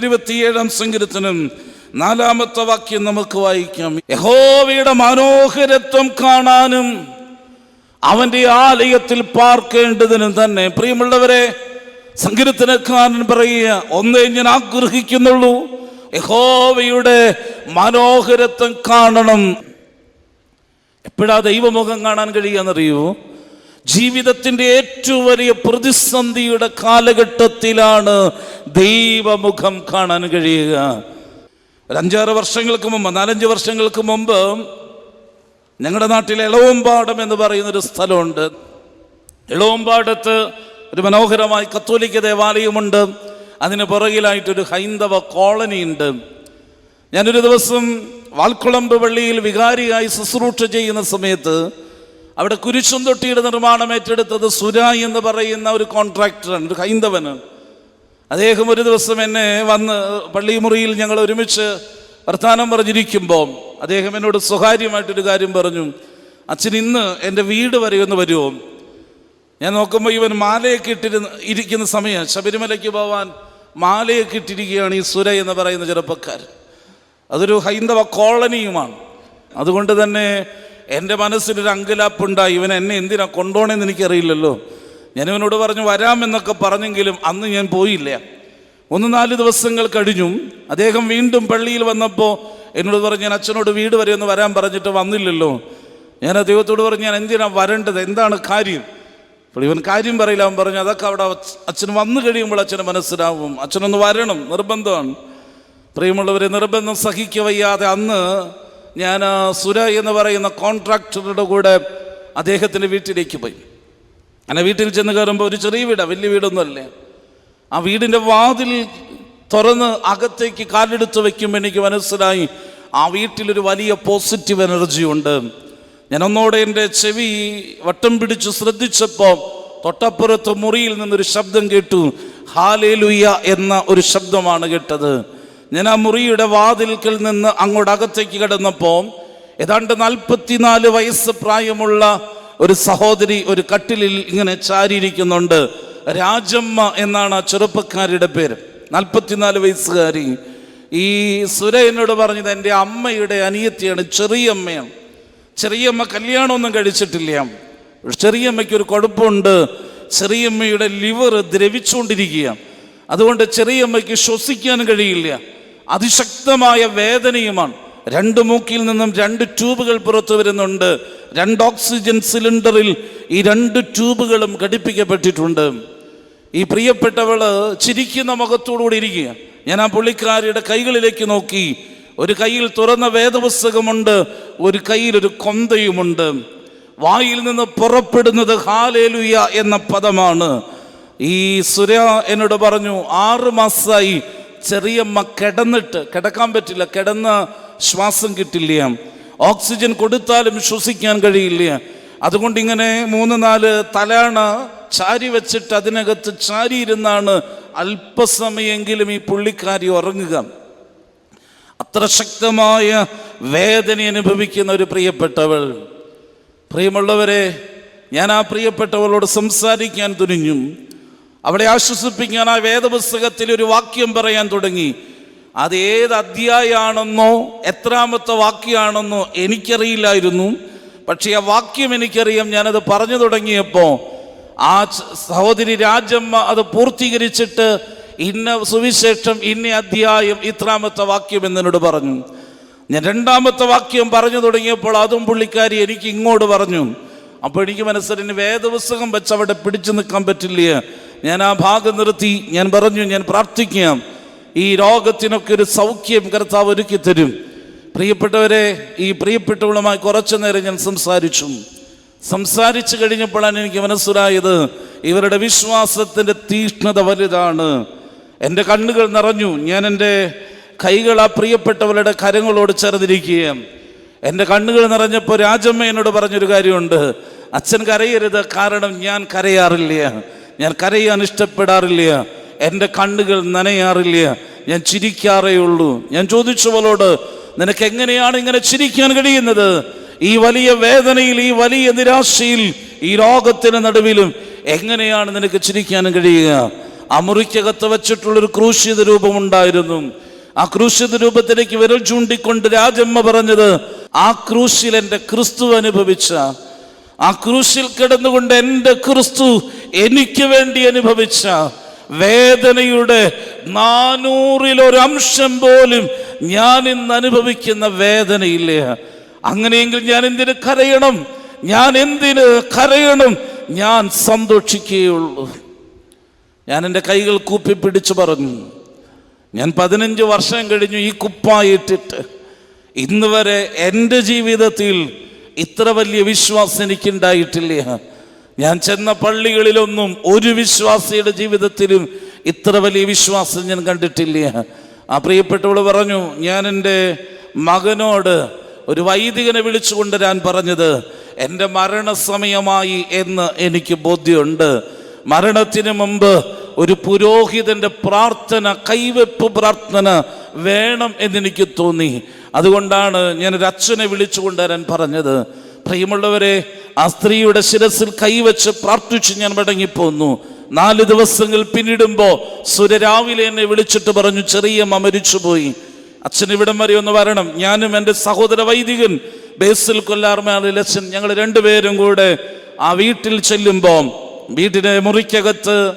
ഇരുപത്തിയേഴാം സങ്കീർത്തനം നാലാമത്തെ വാക്യം നമുക്ക് വായിക്കാം. യഹോവയുടെ മനോഹരത്വം കാണാനും അവന്റെ ആലയത്തിൽ പാർക്കേണ്ടതിനും തന്നെ. പ്രിയമുള്ളവരെ സങ്കീർത്തനക്കാരൻ പറയുക ഒന്നേ ഞാൻ ആഗ്രഹിക്കുന്നുള്ളൂ. യഹോവയുടെ മനോഹരത്വം കാണണം. എപ്പോഴാ ദൈവമുഖം കാണാൻ കഴിയുകയെന്നറിയൂ ജീവിതത്തിന്റെ ഏറ്റവും വലിയ പ്രതിസന്ധിയുടെ കാലഘട്ടത്തിലാണ് ദൈവമുഖം കാണാൻ കഴിയുക. ഒരു അഞ്ചാറ് വർഷങ്ങൾക്ക് മുമ്പ് നാലഞ്ച് വർഷങ്ങൾക്ക് മുമ്പ് ഞങ്ങളുടെ നാട്ടിൽ എളവമ്പാടം എന്ന് പറയുന്നൊരു സ്ഥലമുണ്ട്. എളവമ്പാടത്ത് ഒരു മനോഹരമായ കത്തോലിക്ക ദേവാലയമുണ്ട്. അതിന് പുറകിലായിട്ടൊരു ഹൈന്ദവ കോളനി ഉണ്ട് ഞാനൊരു ദിവസം വാൽക്കുളമ്പ് പള്ളിയിൽ വികാരിയായി ശുശ്രൂഷ ചെയ്യുന്ന സമയത്ത് അവിടെ കുരിശും തൊട്ടിയുടെ നിർമ്മാണം ഏറ്റെടുത്തത് സുര എന്ന് പറയുന്ന ഒരു കോൺട്രാക്ടറാണ് ഒരു ഹൈന്ദവന് അദ്ദേഹം ഒരു ദിവസം എന്നെ വന്ന് പള്ളിമുറിയിൽ ഞങ്ങൾ ഒരുമിച്ച് വർത്തമാനം പറഞ്ഞിരിക്കുമ്പോൾ അദ്ദേഹം എന്നോട് സ്വകാര്യമായിട്ടൊരു കാര്യം പറഞ്ഞു. അച്ഛൻ ഇന്ന് എന്റെ വീട് വരെ ഒന്ന് വരുമോ ഞാൻ നോക്കുമ്പോൾ ഇവൻ മാലയൊക്കെ ഇട്ടിരുന്ന് ഇരിക്കുന്ന സമയം ശബരിമലയ്ക്ക് പോവാൻ മാലയൊക്കെ ഇട്ടിരിക്കുകയാണ് ഈ സുര എന്ന് പറയുന്ന ചെറുപ്പക്കാരൻ. അതൊരു ഹൈന്ദവ കോളനിയുമാണ്. അതുകൊണ്ട് തന്നെ എന്റെ മനസ്സിനൊരു അങ്കലാപ്പുണ്ടായി. ഇവൻ എന്നെ എന്തിനാ കൊണ്ടുപോകണമെന്ന് എനിക്കറിയില്ലല്ലോ. ഞാൻ ഇവനോട് പറഞ്ഞു വരാമെന്നൊക്കെ പറഞ്ഞെങ്കിലും അന്ന് ഞാൻ പോയില്ല. ഒന്ന് നാല് ദിവസങ്ങൾ കഴിഞ്ഞും അദ്ദേഹം വീണ്ടും പള്ളിയിൽ വന്നപ്പോൾ എന്നോട് പറഞ്ഞു ഞാൻ അച്ഛനോട് വീട് വരെ ഒന്ന് വരാൻ പറഞ്ഞിട്ട് വന്നില്ലല്ലോ. ഞാൻ അദ്ദേഹത്തോട് പറഞ്ഞു ഞാൻ എന്തിനാ വരേണ്ടത്? എന്താണ് കാര്യം? അപ്പോൾ ഇവൻ കാര്യം പറയില്ല. അവൻ പറഞ്ഞു അതൊക്കെ അവിടെ അച്ഛൻ വന്നു കഴിയുമ്പോൾ അച്ഛന് മനസ്സിലാവും. അച്ഛനൊന്ന് വരണം നിർബന്ധമാണ്. പ്രിയമുള്ളവരെ നിർബന്ധം സഹിക്കവയ്യാതെ അന്ന് ഞാൻ സുര എന്ന് പറയുന്ന കോൺട്രാക്ടറുടെ കൂടെ അദ്ദേഹത്തിന്റെ വീട്ടിലേക്ക് പോയി. അങ്ങനെ വീട്ടിൽ ചെന്ന് കയറുമ്പോൾ ഒരു ചെറിയ വീടാണ് വലിയ വീടൊന്നുമല്ലേ. ആ വീടിന്റെ വാതിൽ തുറന്ന് അകത്തേക്ക് കാലെടുത്ത് വയ്ക്കുമ്പോൾ എനിക്ക് മനസ്സിലായി ആ വീട്ടിലൊരു വലിയ പോസിറ്റീവ് എനർജി ഉണ്ട്. ഞാനൊന്നോടെ എന്റെ ചെവി വട്ടം പിടിച്ച് ശ്രദ്ധിച്ചപ്പോൾ തൊട്ടപ്പുറത്ത് മുറിയിൽ നിന്നൊരു ശബ്ദം കേട്ടു. ഹാലേലുയ്യ എന്ന ഒരു ശബ്ദമാണ് കേട്ടത്. ഞാൻ ആ മുറിയുടെ വാതിൽക്കൽ നിന്ന് അങ്ങോട്ട് അകത്തേക്ക് കിടന്നപ്പോൾ ഏതാണ്ട് നാൽപ്പത്തിനാല് വയസ്സ് പ്രായമുള്ള ഒരു സഹോദരി ഒരു കട്ടിലിൽ ഇങ്ങനെ ചാരിയിരിക്കുന്നുണ്ട്. രാജമ്മ എന്നാണ് ആ ചെറുപ്പക്കാരിയുടെ പേര്. നാൽപ്പത്തിനാല് വയസ്സുകാരി. ഈ സുര എന്നോട് പറഞ്ഞത് എന്റെ അമ്മയുടെ അനിയത്തിയാണ് ചെറിയമ്മയാണ്. ചെറിയമ്മ കല്യാണമൊന്നും കഴിച്ചിട്ടില്ല. ചെറിയമ്മയ്ക്ക് ഒരു കുഴപ്പമുണ്ട് ചെറിയമ്മയുടെ ലിവർ ദ്രവിച്ചുകൊണ്ടിരിക്കുകയാണ്. അതുകൊണ്ട് ചെറിയമ്മയ്ക്ക് ശ്വസിക്കാൻ കഴിയില്ല. അതിശക്തമായ വേദനയുമാണ്. രണ്ട് മൂക്കിൽ നിന്നും രണ്ട് ട്യൂബുകൾ പുറത്തു വരുന്നുണ്ട്. രണ്ട് ഓക്സിജൻ സിലിണ്ടറിൽ ഈ രണ്ട് ട്യൂബുകളും ഘടിപ്പിക്കപ്പെട്ടിട്ടുണ്ട്. ഈ പ്രിയപ്പെട്ടവൾ ചിരിക്കുന്ന മുഖത്തോടുകൂടി ഇരിക്കുക. ഞാൻ ആ പുള്ളിക്കാരിയുടെ കൈകളിലേക്ക് നോക്കി. ഒരു കയ്യിൽ തുറന്ന വേദപുസ്തകമുണ്ട്. ഒരു കയ്യിൽ ഒരു കൊന്തയുമുണ്ട്. വായിൽ നിന്ന് പുറപ്പെടുന്നത് ഹാലേലുയ എന്ന പദമാണ്. ഈ സുര എന്നോട് പറഞ്ഞു ആറ് മാസമായി ചെറിയമ്മ കിടന്നിട്ട് കിടക്കാൻ പറ്റില്ല കിടന്ന് ശ്വാസം കിട്ടില്ല. ഓക്സിജൻ കൊടുത്താലും ശ്വസിക്കാൻ കഴിയില്ല. അതുകൊണ്ട് ഇങ്ങനെ മൂന്ന് നാല് തലാണ ചാരി വെച്ചിട്ട് അതിനകത്ത് ചാരി ഇരുന്നാണ് അല്പസമയെങ്കിലും ഈ പുള്ളിക്കാരി ഉറങ്ങുക. അത്ര ശക്തമായ വേദന അനുഭവിക്കുന്ന ഒരു പ്രിയപ്പെട്ടവൾ. പ്രിയമുള്ളവരെ ഞാൻ ആ പ്രിയപ്പെട്ടവളോട് സംസാരിക്കാൻ തുനിഞ്ഞു. അവളെ ആശ്വസിപ്പിക്കാൻ ആ വേദപുസ്തകത്തിൽ ഒരു വാക്യം പറയാൻ തുടങ്ങി. അത് ഏത് അധ്യായാണെന്നോ എത്രാമത്തെ വാക്യമാണെന്നോ എനിക്കറിയില്ലായിരുന്നു. പക്ഷേ ആ വാക്യം എനിക്കറിയാം. ഞാനത് പറഞ്ഞു തുടങ്ങിയപ്പോൾ ആ സഹോദരി രാജമ്മ അത് പൂർത്തീകരിച്ചിട്ട് ഇന്ന സുവിശേഷം ഇന്ന അധ്യായം ഇത്രാമത്തെ വാക്യം എന്നോട് പറഞ്ഞു. ഞാൻ രണ്ടാമത്തെ വാക്യം പറഞ്ഞു തുടങ്ങിയപ്പോൾ അതും പുള്ളിക്കാരി എനിക്ക് ഇങ്ങോട്ട് പറഞ്ഞു. അപ്പോൾ എനിക്ക് മനസ്സിലായി വേദപുസ്തകം വെച്ച് അവിടെ പിടിച്ചു നിൽക്കാൻ പറ്റില്ല. ഞാൻ ആ ഭാഗം നിർത്തി ഞാൻ പറഞ്ഞു ഞാൻ പ്രാർത്ഥിക്കാം. ഈ രോഗത്തിനൊക്കെ ഒരു സൗഖ്യം കർത്താവ് ഒരുക്കി തരും. പ്രിയപ്പെട്ടവരെ ഈ പ്രിയപ്പെട്ടവളുമായി കുറച്ചു നേരം ഞാൻ സംസാരിച്ചു. സംസാരിച്ചു കഴിഞ്ഞപ്പോഴാണ് എനിക്ക് മനസ്സിലായത് ഇവരുടെ വിശ്വാസത്തിന്റെ തീഷ്ണത വലുതാണ്. എന്റെ കണ്ണുകൾ നിറഞ്ഞു. ഞാൻ എന്റെ കൈകൾ ആ പ്രിയപ്പെട്ടവരുടെ കരങ്ങളോട് ചേർന്നിരിക്കുകയും എന്റെ കണ്ണുകൾ നിറഞ്ഞപ്പോൾ രാജമ്മ എന്നോട് പറഞ്ഞൊരു കാര്യമുണ്ട്. അച്ഛൻ കരയരുത് കാരണം ഞാൻ കരയാറില്ല. ഞാൻ കരയാൻ ഇഷ്ടപ്പെടാറില്ല. എന്റെ കണ്ണുകൾ നനയാറില്ല. ഞാൻ ചിരിക്കാറേ ഉള്ളൂ ഞാൻ ചോദിച്ചു അവളോട് നിനക്ക് എങ്ങനെയാണ് ഇങ്ങനെ ചിരിക്കാൻ കഴിയുന്നത്? ഈ വലിയ വേദനയിൽ ഈ വലിയ നിരാശയിൽ ഈ രോഗത്തിന് നടുവിലും എങ്ങനെയാണ് നിനക്ക് ചിരിക്കാൻ കഴിയുക? അമുറിക്കകത്ത് മുറിക്കകത്ത് വെച്ചിട്ടുള്ളൊരു ക്രൂശിത രൂപമുണ്ടായിരുന്നു. ആ ക്രൂശിത രൂപത്തിലേക്ക് വിരൽ ചൂണ്ടിക്കൊണ്ട് രാജമ്മ പറഞ്ഞത് ആ ക്രൂശിൽ എന്റെ ക്രിസ്തു അനുഭവിച്ച ആ ക്രൂശിൽ കിടന്നുകൊണ്ട് എന്റെ ക്രിസ്തു എനിക്ക് വേണ്ടി അനുഭവിച്ച വേദനയുടെ നാനൂറിലൊരംശം പോലും ഞാൻ ഇന്ന് അനുഭവിക്കുന്ന വേദനയില്ലേ. അങ്ങനെയെങ്കിൽ ഞാൻ എന്തിന് കരയണം? ഞാൻ എന്തിന് കരയണം? ഞാൻ സന്തോഷിക്കുകയുള്ളൂ. ഞാൻ എന്റെ കൈകൾ കൂപ്പി പിടിച്ചു പറഞ്ഞു. ഞാൻ പതിനഞ്ച് വർഷം കഴിഞ്ഞു ഈ കുപ്പായിട്ടിട്ട്. ഇന്ന് വരെ എന്റെ ജീവിതത്തിൽ ഇത്ര വലിയ വിശ്വാസം എനിക്കുണ്ടായിട്ടില്ല? ഞാൻ ചെന്ന പള്ളികളിലൊന്നും ഒരു വിശ്വാസിയുടെ ജീവിതത്തിലും ഇത്ര വലിയ വിശ്വാസം ഞാൻ കണ്ടിട്ടില്ല? ആ പ്രിയപ്പെട്ടവൾ പറഞ്ഞു ഞാൻ എന്റെ മകനോട് ഒരു വൈദികനെ വിളിച്ചു കൊണ്ടുവരാൻ പറഞ്ഞത് എന്റെ മരണസമയമായി എന്ന് എനിക്ക് ബോധ്യമുണ്ട്. മരണത്തിന് മുമ്പ് ഒരു പുരോഹിതന്റെ പ്രാർത്ഥന കൈവെപ്പ് പ്രാർത്ഥന വേണം എന്നെനിക്ക് തോന്നി. അതുകൊണ്ടാണ് ഞാൻ ഒരു അച്ഛനെ വിളിച്ചു കൊണ്ടുവരാൻ പറഞ്ഞത്. പ്രിയമുള്ളവരെ ആ സ്ത്രീയുടെ ശിരസിൽ കൈവച്ച് പ്രാർത്ഥിച്ച് ഞാൻ മടങ്ങിപ്പോന്നു. നാല് ദിവസങ്ങൾ പിന്നിടുമ്പോൾ സുര രാവിലെ എന്നെ വിളിച്ചിട്ട് പറഞ്ഞു ചെറിയ മരിച്ചുപോയി. അച്ഛൻ ഇവിടം വരെ ഒന്ന് വരണം. ഞാനും എന്റെ സഹോദര വൈദികൻ ബേസിൽ കൊല്ലാർമയാളിൽ അച്ഛൻ ഞങ്ങൾ രണ്ടുപേരും കൂടെ ആ വീട്ടിൽ ചെല്ലുമ്പോൾ വീട്ടിലെ മുറിക്കകത്ത്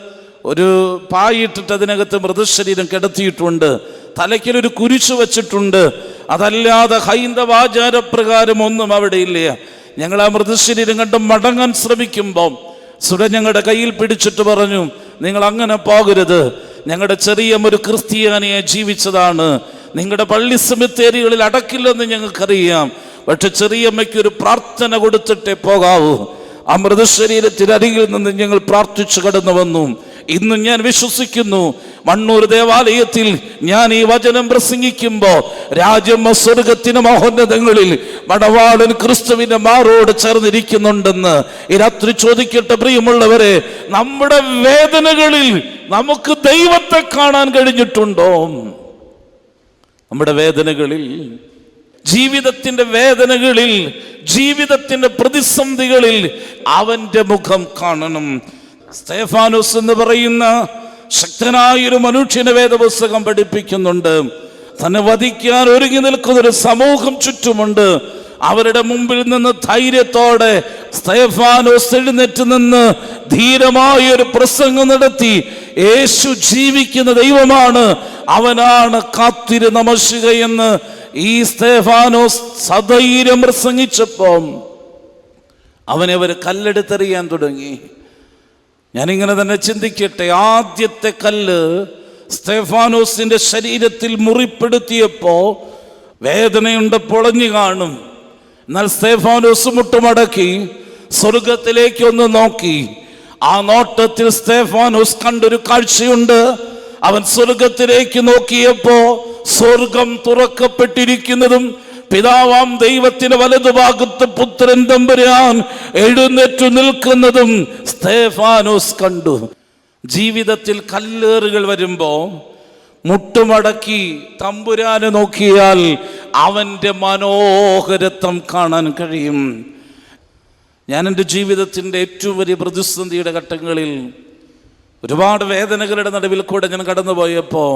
ഒരു പായിട്ടിട്ട് അതിനകത്ത് മൃതശരീരം കിടത്തിയിട്ടുണ്ട്. തലയ്ക്കലൊരു കുരിശു വെച്ചിട്ടുണ്ട്. അതല്ലാതെ ഹൈന്ദവാചാരപ്രകാരം ഒന്നും അവിടെ ഇല്ല. ഞങ്ങൾ ആ മൃതശരീരം കണ്ട് മടങ്ങാൻ ശ്രമിക്കുമ്പം സുര ഞങ്ങളുടെ കയ്യിൽ പിടിച്ചിട്ട് പറഞ്ഞു നിങ്ങൾ അങ്ങനെ പോകരുത്. ഞങ്ങളുടെ ചെറിയ ഒരു ക്രിസ്ത്യാനിയെ ജീവിച്ചതാണ്. നിങ്ങളുടെ പള്ളി സെമിത്തേരികളിൽ അടക്കില്ലെന്ന് ഞങ്ങൾക്കറിയാം. പക്ഷെ ചെറിയമ്മയ്ക്ക് ഒരു പ്രാർത്ഥന കൊടുത്തിട്ടേ പോകാവൂ. ആ മൃതശരീരത്തിനരികിൽ നിന്ന് ഞങ്ങൾ പ്രാർത്ഥിച്ചു കടന്നു വന്നു. ഇന്ന് ഞാൻ വിശ്വസിക്കുന്നു മണ്ണൂർ ദേവാലയത്തിൽ ഞാൻ ഈ വചനം പ്രസംഗിക്കുമ്പോൾ രാജ്യം സ്വർഗത്തിന് മഹോന്നതങ്ങളിൽ മടവാളൻ ക്രിസ്തുവിന്റെ മാറോട് ചേർന്നിരിക്കുന്നുണ്ടെന്ന് ഈ രാത്രി ചോദിക്കട്ടെ പ്രിയമുള്ളവരെ നമ്മുടെ വേദനകളിൽ നമുക്ക് ദൈവത്തെ കാണാൻ കഴിഞ്ഞിട്ടുണ്ടോ? നമ്മുടെ വേദനകളിൽ ജീവിതത്തിന്റെ വേദനകളിൽ ജീവിതത്തിന്റെ പ്രതിസന്ധികളിൽ അവന്റെ മുഖം കാണണം. സ്തേഫാനോസ് എന്ന് പറയുന്ന ശക്തനായൊരു മനുഷ്യനെ വേദപുസ്തകം പഠിപ്പിക്കുന്നുണ്ട്. തന്നെ വധിക്കാൻ ഒരുങ്ങി നിൽക്കുന്ന ഒരു സമൂഹം ചുറ്റുമുണ്ട്. അവരുടെ മുമ്പിൽ നിന്ന് ധൈര്യത്തോടെ സ്തേഫാനോസ് എഴുന്നേറ്റ് നിന്ന് ധീരമായ ഒരു പ്രസംഗം നടത്തി. യേശു ജീവിക്കുന്ന ദൈവമാണ്. അവനാണ് കാത്തിരു നമശുക എന്ന് ഈ സ്തേഫാനോസ് സധൈര്യം പ്രസംഗിച്ചപ്പം അവനെ അവർ കല്ലെടുത്തെറിയാൻ തുടങ്ങി. ഞാനിങ്ങനെ തന്നെ ചിന്തിക്കട്ടെ ആദ്യത്തെ കല്ല് സ്തേഫാനോസിന്റെ ശരീരത്തിൽ മുറിപ്പെടുത്തിയപ്പോ വേദനയുണ്ട് പൊളഞ്ഞു കാണും. എന്നാൽ സ്തേഫാനോസ് മുട്ടുമടക്കി സ്വർഗത്തിലേക്ക് ഒന്ന് നോക്കി. ആ നോട്ടത്തിൽ സ്തേഫാനോസ് കണ്ടൊരു കാഴ്ചയുണ്ട്. അവൻ സ്വർഗത്തിലേക്ക് നോക്കിയപ്പോ സ്വർഗം തുറക്കപ്പെട്ടിരിക്കുന്നതും പിതാവാം ദൈവത്തിന് വലതുഭാഗത്ത് പുത്രൻ തമ്പുരാൻ എഴുന്നേറ്റു നിൽക്കുന്നതും സ്തേഫാനോസ് കണ്ടു. ജീവിതത്തിൽ കല്ലേറുകൾ വരുമ്പോൾ മുട്ടുമടക്കി തമ്പുരാനെ നോക്കിയാൽ അവന്റെ മനോഹരത്വം കാണാൻ കഴിയും. ഞാൻ എന്റെ ജീവിതത്തിന്റെ ഏറ്റവും വലിയ പ്രതിസന്ധിയുടെ ഘട്ടങ്ങളിൽ ഒരുപാട് വേദനകളുടെ നടുവിൽ കൂടെ ഞാൻ കടന്നുപോയപ്പോൾ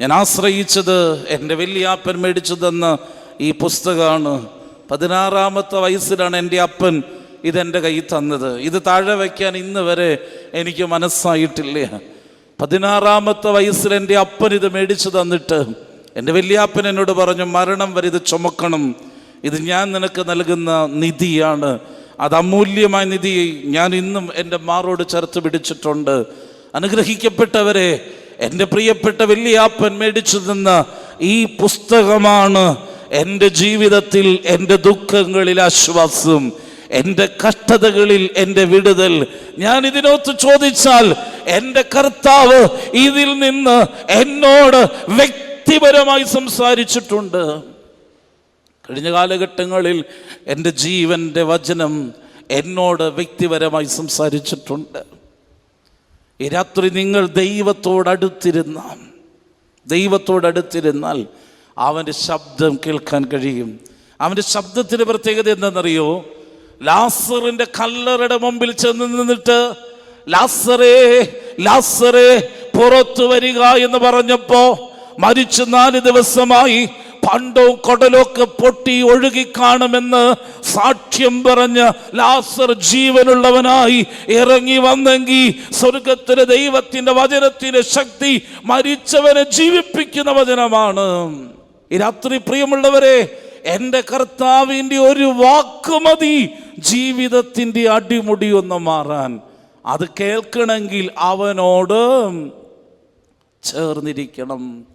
ഞാൻ ആശ്രയിച്ചത് എന്റെ വലിയാപ്പൻ മേടിച്ചു തന്ന ഈ പുസ്തകമാണ്. പതിനാറാമത്തെ വയസ്സിലാണ് എന്റെ അപ്പൻ ഇതെന്റെ കയ്യിൽ തന്നത്. ഇത് താഴെ വയ്ക്കാൻ ഇന്ന് വരെ എനിക്ക് മനസ്സായിട്ടില്ല. പതിനാറാമത്തെ വയസ്സിൽ എന്റെ അപ്പൻ ഇത് മേടിച്ചു തന്നിട്ട് എന്റെ വലിയപ്പൻ എന്നോട് പറഞ്ഞു മരണം വരെ ഇത് ചുമക്കണം. ഇത് ഞാൻ നിനക്ക് നൽകുന്ന നിധിയാണ്. അത് അമൂല്യമായ നിധി ഞാൻ ഇന്നും എന്റെ മാറോട് ചേർത്ത് പിടിച്ചിട്ടുണ്ട്. അനുഗ്രഹിക്കപ്പെട്ടവരെ എന്റെ പ്രിയപ്പെട്ട വലിയാപ്പൻ മേടിച്ചു തന്ന ഈ പുസ്തകമാണ് എന്റെ ജീവിതത്തിൽ എന്റെ ദുഃഖങ്ങളിൽ ആശ്വാസം എന്റെ കഷ്ടതകളിൽ എന്റെ വിടുതൽ. ഞാൻ ഇതിനോത്ത് ചോദിച്ചാൽ എന്റെ കർത്താവ് ഇതിൽ നിന്ന് എന്നോട് വ്യക്തിപരമായി സംസാരിച്ചിട്ടുണ്ട്. കഴിഞ്ഞ കാലഘട്ടങ്ങളിൽ എന്റെ ജീവന്റെ വചനം എന്നോട് വ്യക്തിപരമായി സംസാരിച്ചിട്ടുണ്ട്. ഈ രാത്രി നിങ്ങൾ ദൈവത്തോടടുത്തിരുന്ന ദൈവത്തോടടുത്തിരുന്നാൽ അവന്റെ ശബ്ദം കേൾക്കാൻ കഴിയും. അവന്റെ ശബ്ദത്തിന്റെ പ്രത്യേകത എന്തെന്നറിയോ ലാസറിന്റെ കല്ലറയുടെ മുമ്പിൽ ചെന്ന് നിന്നിട്ട് ലാസറേ ലാസറേ പുറത്തു വരിക എന്ന് പറഞ്ഞപ്പോ മരിച്ചു നാല് ദിവസമായി പണ്ടവും കൊടലൊക്കെ പൊട്ടി ഒഴുകി കാണുമെന്ന് സാക്ഷ്യം പറഞ്ഞ് ലാസർ ജീവനുള്ളവനായി ഇറങ്ങി വന്നെങ്കിൽ സ്വർഗത്തിലെ ദൈവത്തിന്റെ വചനത്തിന്റെ ശക്തി മരിച്ചവനെ ജീവിപ്പിക്കുന്ന വചനമാണ്. ഈ രാത്രി പ്രിയമുള്ളവരെ എന്റെ കർത്താവിന്റെ ഒരു വാക്ക് മതി. ജീവിതത്തിന്റെ അടിമുടി ഒന്ന് മാറാൻ. അത് കേൾക്കണമെങ്കിൽ അവനോട് ചേർന്നിരിക്കണം.